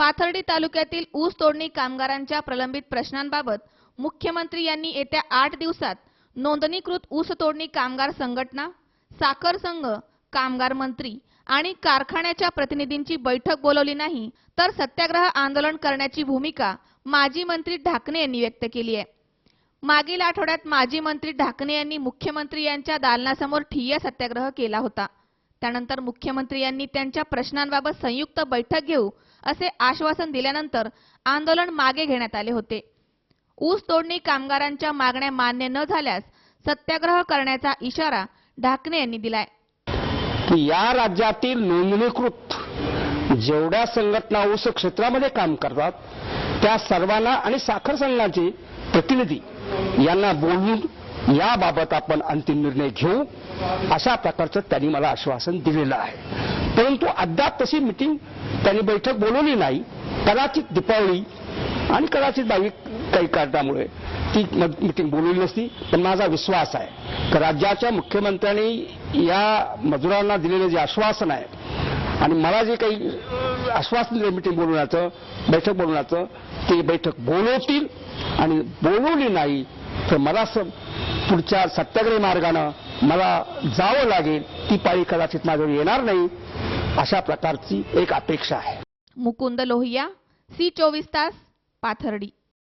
पाथर्डी तालुक्यातील ऊस तोडणी कामगारांच्या प्रलंबित प्रश्नांबाबत मुख्यमंत्री यांनी येत्या आठ दिवसात नोंदणीकृत ऊस तोडणी कामगार संघटना साखर संघ कामगार मंत्री आणि कारखान्याच्या प्रतिनिधींची बैठक बोलवली नाही तर सत्याग्रह आंदोलन करण्याची भूमिका माजी मंत्री ढाकणे यांनी व्यक्त केली आहे. मागील आठवड्यात माजी मंत्री ढाकणे यांनी मुख्यमंत्री यांच्या दालनासमोर ठिय्या सत्याग्रह केला होता. त्यानंतर मुख्यमंत्री यांनी त्यांच्या प्रश्नांबाबत संयुक्त बैठक घेऊ असे आश्वासन दिल्यानंतर आंदोलन मागे घेण्यात आले होते. ऊस तोडणी कामगारांच्या मागण्या मान्य न झाल्यास सत्याग्रह करण्याचा इशारा ढाकणे यांनी दिलाय. की या राज्यातील नोंदणीकृत जेवढ्या संघटना ऊस क्षेत्रामध्ये काम करतात त्या सर्वांना आणि साखर संघाचे प्रतिनिधी यांना बोलून याबाबत आपण अंतिम निर्णय घेऊ अशा प्रकारचं त्यांनी मला आश्वासन दिलेलं आहे. परंतु अद्याप तशी मिटिंग त्यांनी बैठक बोलवली नाही. कदाचित दीपावली आणि कदाचित बाकी काही कारणामुळे ती मिटिंग बोलवली नसती. पण माझा विश्वास आहे राज्याच्या मुख्यमंत्र्यांनी या मजुरांना दिलेले जे आश्वासन आहे आणि मला जे काही आश्वासन दिलं मिटिंग बोलवण्याचं बैठक बोलवण्याचं ते बैठक बोलवतील आणि बोलवली नाही तर मला पुढच्या सत्याग्रही मार्गानं मला जावं लागेल. ती पाळी कदाचित माझ्यावर येणार नाही. अशा प्रकारची एक अपेक्षा आहे. मुकुंद लोहिया सी चोवीस तास पाथर्डी.